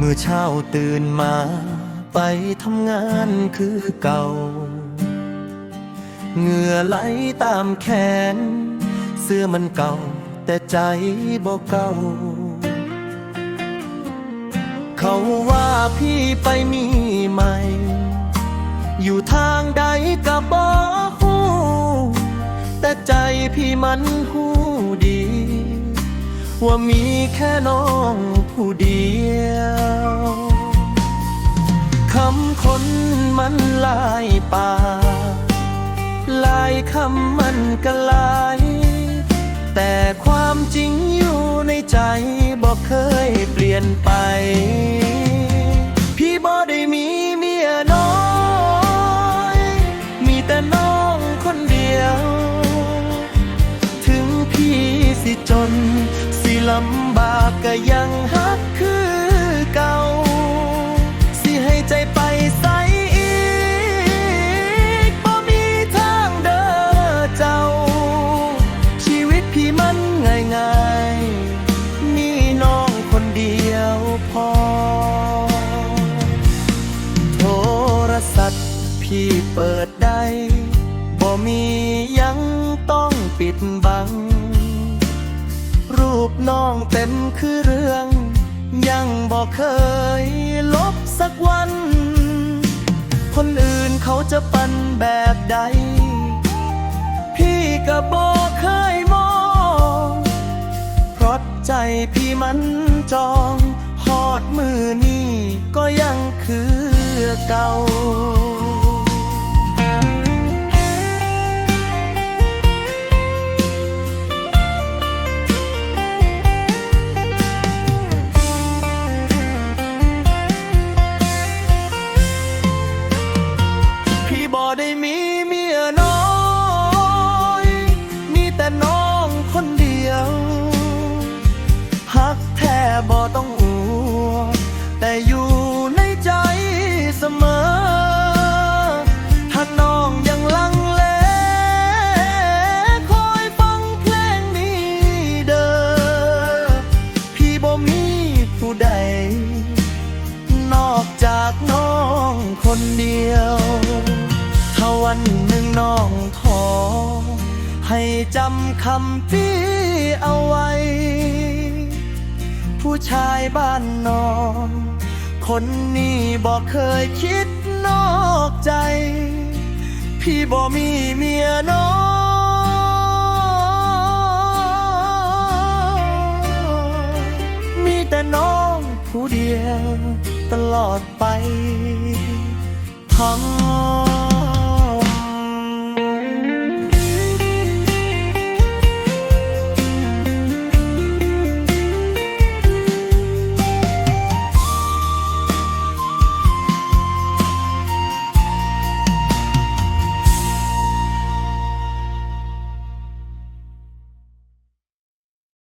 เมื่อเช้าตื่นมา ไปทำงานคือเก่า เหงื่อไหลตามแขน เสื้อมันเก่า แต่ใจบ่เก่า เขาว่าพี่ไปมีใหม่ อยู่ทางใดก็บ่ฮู้แต่ใจพี่มันฮู้ดี ว่ามีแค่น้อง คำมันก็หลาย แต่ความจริงอยู่ในใจบอกเคยเปลี่ยนไป พี่บ่ได้มีเมียน้อย มีแต่น้องคนเดียว ถึงพี่สิจน สิลำบากก็ยัง เปิดได้บ่มียังต้องปิดบัง รูปน้องเต็มคือเรื่อง ยังบอกเคยลบสักวัน คนอื่นเขาจะปันแบบใด พี่ก็บอกเคยมอง เพราะใจพี่มันจองหอดมือนี่ก็ยังคือเก่า บ่ต้องอวดแต่อยู่ในใจเสมอ ถ้าน้องยังลังเล คอยฟังเพลงนี้เด้อ พี่บ่มีผู้ใด นอกจากน้องคนเดียว ถ้าวันหนึ่งน้องท้อให้จำคำพี่เอาไว้ บ้านนอกคนนี้บอกเคยคิดนอกใจ พี่บ่มีเมียน้อยมีแต่น้องผู้เดียวตลอดไปทั้ง